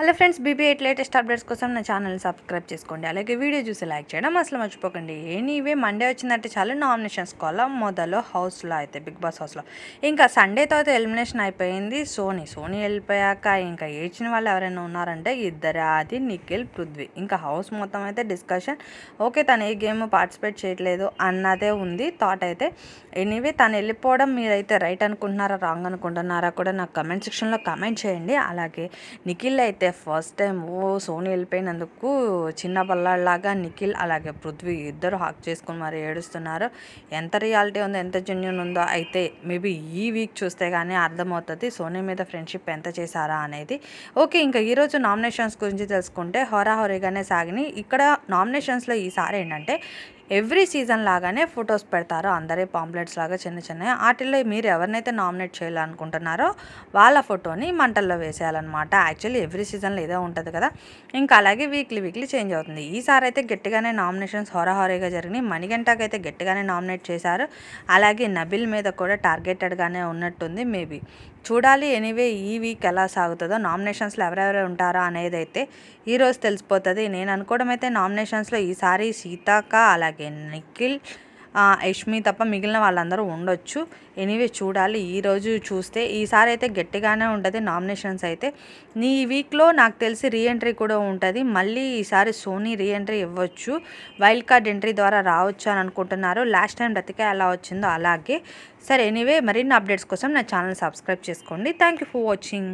Hello friends BB eight latest updates కోసం నా channel subscribe చేసుకోండి. అలాగే వీడియో చూసి లైక్ చేయడం అసలు మర్చిపోకండి. ఎనీవే మండే వచ్చిందంటే చాలా నామినేషన్స్ కావాలా? మొదలు హౌస్లో అయితే బిగ్ బాస్ హౌస్లో. ఇంకా సండే తర్వాత ఎలిమినేషన్ అయిపోయింది. సోనీ సోనీ వెళ్ళిపోయాక ఇంకా ఏడ్చిన వాళ్ళు ఎవరైనా ఉన్నారంటే ఇద్దరు. ఆది నిఖిల్ పృథ్వీ. ఇంకా హౌస్ మొత్తం అయితే డిస్కషన్. ఓకే తను ఏ గేమ్ పార్టిసిపేట్ చేయట్లేదు అన్నదే ఉంది. థాట్ అయితే ఎనీవే తను వెళ్ళిపోవడం మీరైతే రైట్ అనుకుంటున్నారా రాంగ్ అనుకుంటున్నారా కూడా నాకు కమెంట్ సెక్షన్లో కమెంట్ చేయండి. అలాగే నిఖిల్ అయితే ఫస్ట్ టైం ఓ సోనీ వెళ్ళిపోయినందుకు చిన్న బల్లాడిలాగా నిఖిల్ అలాగే పృథ్వీ ఇద్దరు హాక్ చేసుకుని మరి ఏడుస్తున్నారు. ఎంత రియాలిటీ ఉందో ఎంత జెన్యున్ ఉందో అయితే మేబీ ఈ వీక్ చూస్తే కానీ అర్థమవుతుంది సోనీ మీద ఫ్రెండ్షిప్ ఎంత చేశారా అనేది. ఓకే ఇంకా ఈరోజు నామినేషన్స్ గురించి తెలుసుకుంటే హోరాహోరీగానే సాగిని. ఇక్కడ నామినేషన్స్లో ఈసారి ఏంటంటే ఎవ్రీ సీజన్ లాగానే ఫొటోస్ పెడతారు. అందరే పాంప్లెట్స్ లాగా చిన్న చిన్న వాటిల్లో మీరు ఎవరినైతే నామినేట్ చేయాలనుకుంటున్నారో వాళ్ళ ఫోటోని మంటల్లో వేసేయాలన్నమాట. యాక్చువల్లీ ఎవ్రీ సీజన్ సీజన్లో ఏదో ఉంటుంది కదా. ఇంకా అలాగే వీక్లీ వీక్లీ చేంజ్ అవుతుంది. ఈసారి అయితే గట్టిగానే నామినేషన్స్ హోరాహోరీగా జరిగినాయి. మణిగంటకి అయితే గట్టిగానే నామినేట్ చేశారు. అలాగే నబిల్ మీద కూడా టార్గెటెడ్గానే ఉన్నట్టుంది మేబీ చూడాలి ఎనీవే ఈ వీక్ ఎలా సాగుతుందో నామినేషన్స్లో ఎవరెవరు ఉంటారా అనేది అయితే ఈరోజు తెలిసిపోతుంది. నేను అనుకోవడం అయితే నామినేషన్స్లో ఈసారి సీతాక అలాగే నిఖిల్ యష్మి తప్ప మిగిలిన వాళ్ళందరూ ఉండొచ్చు. ఎనీవే చూడాలి. ఈరోజు చూస్తే ఈసారి అయితే గట్టిగానే ఉంటుంది. నామినేషన్స్ అయితే నీ వీక్లో నాకు తెలిసి రీఎంట్రీ కూడా ఉంటుంది. మళ్ళీ ఈసారి సోనీ రీఎంట్రీ ఇవ్వచ్చు. వైల్డ్ కార్డ్ ఎంట్రీ ద్వారా రావచ్చు అని అనుకుంటున్నారు. లాస్ట్ టైం బ్రతికే ఎలా వచ్చిందో అలాగే. సరే ఎనీవే మరిన్ని అప్డేట్స్ కోసం నా ఛానల్ సబ్స్క్రైబ్ చేసుకోండి. Thank you for watching.